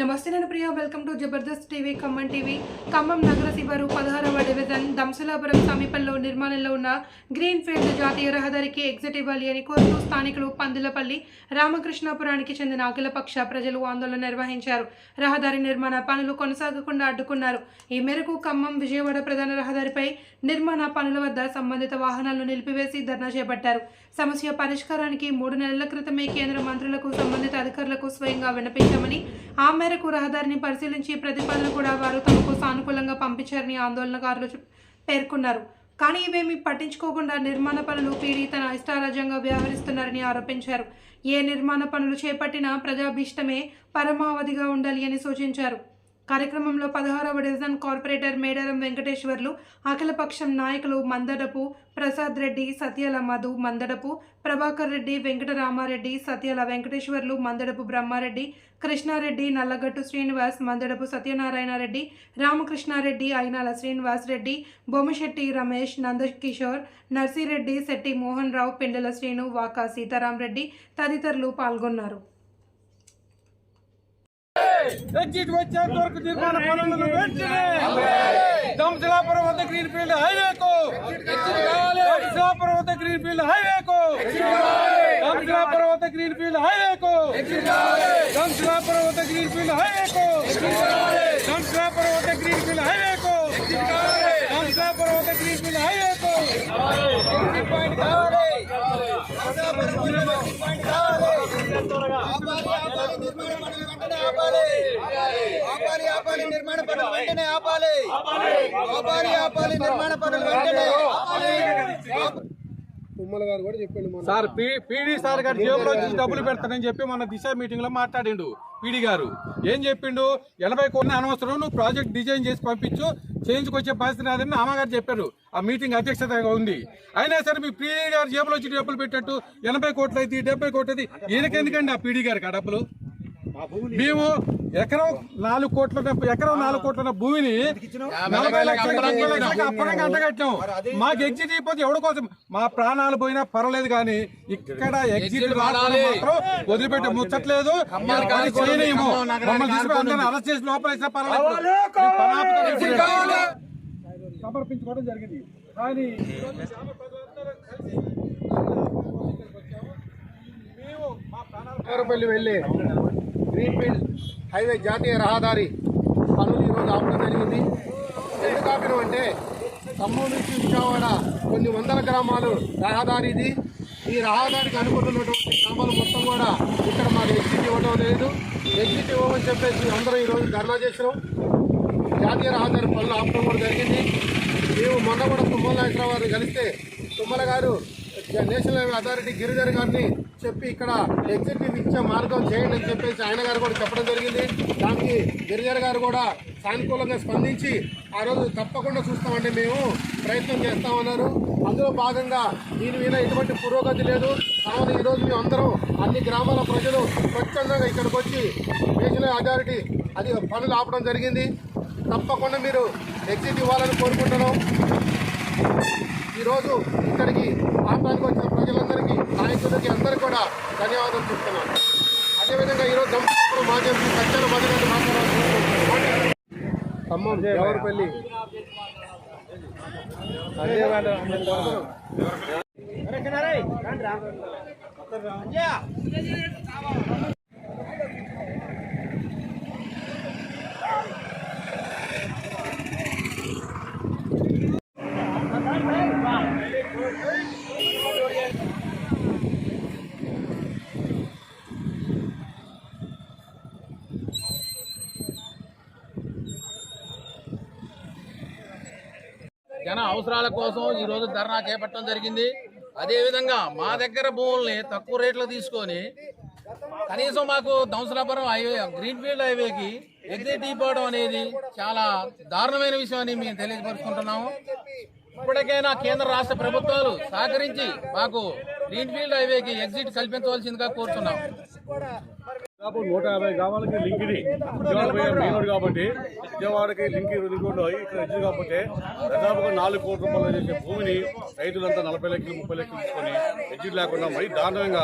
నమస్తే నేను Priya. Welcome to Jabardasth TV Khammam TV. Khammam నగర శివారు పదహారవ డివిజన్ దంసలాపురం సమీపంలో నిర్మాణంలో ఉన్న గ్రీన్ ఫీల్డ్ జాతీయ రహదారికి ఎగ్జిట్ ఇవ్వాలి అని కోరుతూ స్థానికులు పందులపల్లి రామకృష్ణాపురానికి చెందిన అఖిలపక్ష ప్రజలు ఆందోళన నిర్వహించారు. రహదారి నిర్మాణ పనులు కొనసాగకుండా అడ్డుకున్నారు. ఈ మేరకు ఖమ్మం విజయవాడ ప్రధాన రహదారిపై నిర్మాణ పనుల వద్ద సంబంధిత వాహనాలను నిలిపివేసి ధర్నా చేపట్టారు. సమస్య పరిష్కారానికి మూడు నెలల క్రితమే కేంద్ర మంత్రులకు సంబంధిత అధికారులకు స్వయంగా విన్నపించామని ఆ మేరకు రహదారిని పరిశీలించి ప్రతిపాదన కూడా వారు తమకు సానుకూలంగా పంపించారని ఆందోళనకారులు పేర్కొన్నారు. కానీ ఇవేమీ పట్టించుకోకుండా నిర్మాణ పనులు పీడి తన ఇష్టారాజ్యంగా వ్యవహరిస్తున్నారని ఆరోపించారు. ఏ నిర్మాణ పనులు చేపట్టినా ప్రజాభీష్టమే పరమావధిగా ఉండాలి అని సూచించారు. కార్యక్రమంలో పదహారవ డివిజన్ కార్పొరేటర్ మేడారం వెంకటేశ్వర్లు అఖిలపక్షం నాయకులు మందడపు ప్రసాద్ రెడ్డి సత్యాల మధు మందడపు ప్రభాకర్ రెడ్డి వెంకటరామారెడ్డి సత్యాల వెంకటేశ్వర్లు మందడపు బ్రహ్మారెడ్డి కృష్ణారెడ్డి నల్లగట్టు శ్రీనివాస్ మందడపు సత్యనారాయణ రెడ్డి రామకృష్ణారెడ్డి అయినాల శ్రీనివాస్ రెడ్డి బొమ్మశెట్టి రమేష్ నందకిషోర్ నర్సిరెడ్డి శెట్టి మోహన్ రావు పెండల శ్రీను వాకా సీతారాం రెడ్డి తదితరులు పాల్గొన్నారు. ఎగ్జిట్ వచ్చేంత వరకు నిర్మాణ పనులను వెంటనే దంసలాపురం వద్ద గ్రీన్ ఫీల్డ్ హైవేకు దంసలాపురం వద్ద గ్రీన్ ఫీల్డ్ హైవేకు దంసలాపురం వద్ద గ్రీన్ ఫీల్డ్ హైవేకు దంసలాపురం వద్ద గ్రీన్ ఫీల్డ్ హైవేకు దంసలాపురం వద్ద గ్రీన్ ఫీల్డ్ హైవేకు దంసలాపురం వద్ద గ్రీన్ ఫీల్డ్ హైవేకు ఎగ్జిట్ పాయింట్ కావాలి ఆపాలి. ఆపాలి నిర్మాణ పనులు వెంటనే ఆపాలి. ఆపాలి. ఆపాలి నిర్మాణ పనులు వెంటనే తుమ్మల గారు కూడా చెప్పిండు సార్ పీడీ సార్ గారు జేబులో డబ్బులు పెడతానని చెప్పి మన దిశ మీటింగ్లో మాట్లాడిండు పీడీ గారు. ఏం చెప్పిండు? ఎనభై కోట్ల అనవసరం నువ్వు ప్రాజెక్ట్ డిజైన్ చేసి పంపించు చేయించుకొచ్చే పరిస్థితి నాదని నాన్నగారు చెప్పారు. ఆ మీటింగ్ అధ్యక్షతగా ఉంది. అయినా సరే మీ పీడీ గారు జేబులో వచ్చి డబ్బులు పెట్టట్టు ఎనభై కోట్లు అయితే డెబ్బై కోట్లు అయితే ఈయనకెందుకండి ఆ పీడీ గారికి ఆ డబ్బులు? మేము ఎకరం నాలుగు కోట్ల ఎకరం నాలుగు కోట్ల భూమిని నలభై లక్షలకు అప్పటికి అంటగట్టాం మాకు ఎగ్జిట్ అయిపోతే ఎవరి కోసం? మా ప్రాణాలు పోయినా పర్వాలేదు కానీ ఇక్కడ ఎగ్జిట్ మాత్రం వదిలిపెట్టి ముచ్చట్లేదు. మేము పని చేయలేము. మమ్మల్ని తీసుకుని అందరిని అరెస్ట్ చేసి పర్వాలేదు. సమర్పించుకోవడం జరిగింది. కానీ మేము మా ప్రాణాలు కోరపల్లి వెళ్ళే గ్రీన్ఫీల్డ్ హైవే జాతీయ రహదారి పనులు ఈరోజు ఆపడం జరిగింది. ఎందుకు ఆపినాం అంటే ఖమ్మం నుంచి విజయవాడ కొన్ని వందల గ్రామాలు రహదారి ఇది. ఈ రహదారికి అనుకుంటున్నటువంటి గ్రామాలు మొత్తం కూడా ఇక్కడ మాకు ఎగ్జిట్ ఇవ్వడం లేదు. ఎగ్జిట్ ఇవ్వమని చెప్పేసి అందరూ ఈరోజు ధర్నా చేసినాం. జాతీయ రహదారి పనులు ఆపడం కూడా జరిగింది. మేము మొన్న కూడా తుమ్మల నాగేశ్వరరావు గారిని కలిస్తే తుమ్మల గారు నేషనల్ హైవే అథారిటీ గిరిధర్ గారిని చెప్పి ఇక్కడ ఎగ్జిక్యూటివ్ ఇచ్చే మార్గం చేయండి అని చెప్పేసి ఆయన గారు కూడా చెప్పడం జరిగింది. దానికి గిరిధర్ గారు కూడా సానుకూలంగా స్పందించి ఆ రోజు తప్పకుండా చూస్తామంటే మేము ప్రయత్నం చేస్తామన్నారు అందులో భాగంగా దీని మీద ఎటువంటి పురోగతి లేదు. కావున ఈరోజు మేము అందరం అన్ని గ్రామాల ప్రజలు స్వచ్ఛందంగా ఇక్కడికి వచ్చి నేషనల్ అథారిటీ అది పనులు ఆపడం జరిగింది. తప్పకుండా మీరు ఎగ్జిట్ ఇవ్వాలని కోరుకుంటున్నాం. ఈరోజు ఇక్కడికి ఆపడానికి వచ్చిన ప్రజలందరికీ నాయకులకి అందరికీ కూడా ధన్యవాదాలు చెప్తున్నాం అదేవిధంగా ఈరోజు దంపతులు మాజీ ఎంపీ సత్యాన మధురెడ్డి మాట్లాడారు ఖమ్మం దేవరపల్లి జన అవసరాల కోసం ఈ రోజు ధర్నా చేపట్టడం జరిగింది. అదేవిధంగా మా దగ్గర భూముల్ని తక్కువ రేట్లు తీసుకొని కనీసం మాకు దంసలాపురం హైవే గ్రీన్ ఫీల్డ్ హైవేకి ఎగ్జిట్ ఇవ్వడం అనేది చాలా దారుణమైన విషయం అని మేము తెలియపరుచుకుంటున్నాము. ఇప్పటికైనా కేంద్ర రాష్ట్ర ప్రభుత్వాలు సహకరించి మాకు గ్రీన్ ఫీల్డ్ హైవేకి ఎగ్జిట్ కల్పించవలసిందిగా కోరుతున్నాము దాదాపు నూట యాభై గ్రామాలకి లింక్ ఇది. విజయవాడ మెయిన్ రోడ్ కాబట్టి విజయవాడకి లింక్ లింక్ రోడ్ ఇక్కడ ఇచ్చింది కాబట్టి దాదాపుగా నాలుగు కోట్ల రూపాయలు చేసే భూమిని రైతులంతా నలభై లక్షలు ముప్పై లక్షలు తీసుకొని ఎడ్జిట్ లేకుండా మరీ దారుణంగా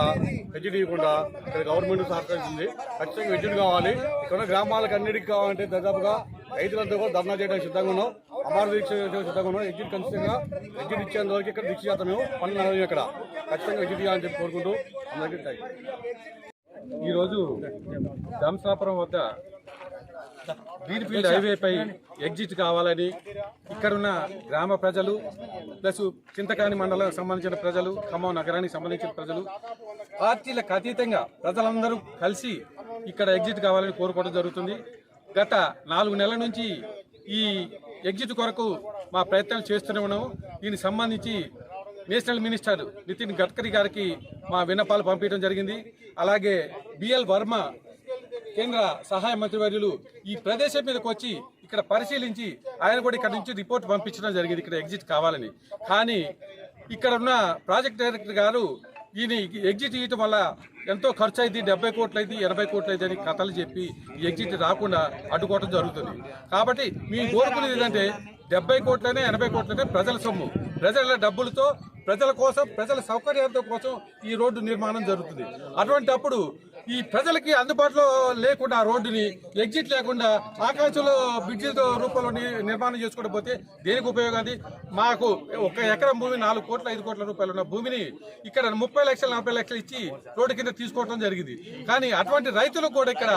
ఎడ్జిట్ ఇవ్వకుండా ఇక్కడ గవర్నమెంట్ సహకరించింది ఖచ్చితంగా ఎడ్జిట్ కావాలి. ఇక్కడ గ్రామాలకు అన్నిటికీ కావాలంటే దాదాపుగా రైతులంతా కూడా ధర్నా చేయడానికి సిద్ధంగా ఉన్నాం. అమర దీక్ష సిద్ధంగా ఉన్నాం. ఎడ్జిట్ ఖచ్చితంగా ఎడ్జిట్ ఇచ్చేంత వరకు ఇక్కడ దీక్ష చేస్తాం మేము. పనులు నడవదు ఇక్కడ ఖచ్చితంగా ఎడ్జిట్ చేయాలని చెప్పి కోరుకుంటూ అందరికీ థ్యాంక్ యూ. ఈరోజు ధంసాపురం వద్ద గ్రీన్ఫీల్డ్ హైవేపై ఎగ్జిట్ కావాలని ఇక్కడున్న గ్రామ ప్రజలు ప్లస్ చింతకాని మండలానికి సంబంధించిన ప్రజలు ఖమ్మం నగరానికి సంబంధించిన ప్రజలు పార్టీలకు అతీతంగా ప్రజలందరూ కలిసి ఇక్కడ ఎగ్జిట్ కావాలని కోరుకోవడం జరుగుతుంది. గత నాలుగు నెలల నుంచి ఈ ఎగ్జిట్ కొరకు మా ప్రయత్నాలు చేస్తూనే ఉన్నాము. దీనికి సంబంధించి నేషనల్ మినిస్టర్ నితిన్ గడ్కరీ గారికి మా విన్నపాలు పంపించడం జరిగింది. అలాగే బిఎల్ వర్మ కేంద్ర సహాయ మంత్రివర్యులు ఈ ప్రదేశం మీదకి వచ్చి ఇక్కడ పరిశీలించి ఆయన కూడా ఇక్కడ నుంచి రిపోర్ట్ పంపించడం జరిగింది. ఇక్కడ ఎగ్జిట్ కావాలని. కానీ ఇక్కడ ఉన్న ప్రాజెక్ట్ డైరెక్టర్ గారు ఈయన ఎగ్జిట్ ఇవ్వటం వల్ల ఎంతో ఖర్చు అయింది. డెబ్బై కోట్లు అయింది ఎనభై కోట్లు అయింది అని కథలు చెప్పి ఎగ్జిట్ రాకుండా అడ్డుకోవడం జరుగుతుంది. కాబట్టి మీ కోరుకునేది ఏంటంటే డెబ్బై కోట్లనే ఎనభై కోట్లనే ప్రజల సొమ్ము. ప్రజల డబ్బులతో ప్రజల కోసం ప్రజల సౌకర్యాలతో కోసం ఈ రోడ్డు నిర్మాణం జరుగుతుంది. అటువంటి అప్పుడు ఈ ప్రజలకి అందుబాటులో లేకుండా రోడ్డుని ఎగ్జిట్ లేకుండా ఆకాశంలో బ్రిడ్జిల రూపంలో నిర్మాణం చేసుకోకపోతే దేనికి ఉపయోగం అది? మాకు ఒక ఎకరం భూమి నాలుగు కోట్ల ఐదు కోట్ల రూపాయలు ఉన్న భూమిని ఇక్కడ ముప్పై లక్షలు నలభై లక్షలు ఇచ్చి రోడ్డు కింద తీసుకోవడం జరిగింది. కానీ అటువంటి రైతులకు కూడా ఇక్కడ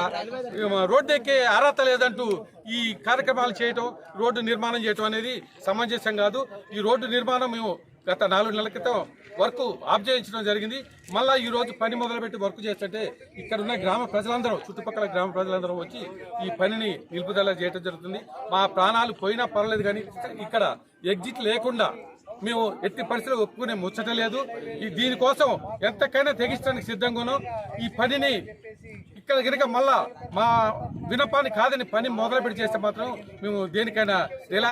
రోడ్డు ఎక్కే అర్హత లేదంటూ ఈ కార్యక్రమాలు చేయటం రోడ్డు నిర్మాణం చేయటం అనేది సమంజసం కాదు. ఈ రోడ్డు నిర్మాణం మేము గత నాలుగు నెలల క్రితం వర్క్ ఆఫ్ చేయించడం జరిగింది. మళ్ళా ఈ రోజు పని మొదలుపెట్టి వర్క్ చేస్తుంటే ఇక్కడ ఉన్న గ్రామ ప్రజలందరూ చుట్టుపక్కల గ్రామ ప్రజలందరూ వచ్చి ఈ పనిని నిలుపుదల చేయడం జరుగుతుంది. మా ప్రాణాలు పోయినా పర్లేదు కానీ ఇక్కడ ఎగ్జిట్ లేకుండా మేము ఎట్టి పరిస్థితులు ఒప్పుకునే ముచ్చట లేదు. ఈ దీనికోసం ఎంతకైనా తెగించడానికి సిద్ధంగానో ఈ పనిని ఇక్కడ కనుక మళ్ళా మా వినపాన్ని కాదని పని మొదలుపెట్టి చేస్తే మాత్రం మేము దేనికైనా ఎలా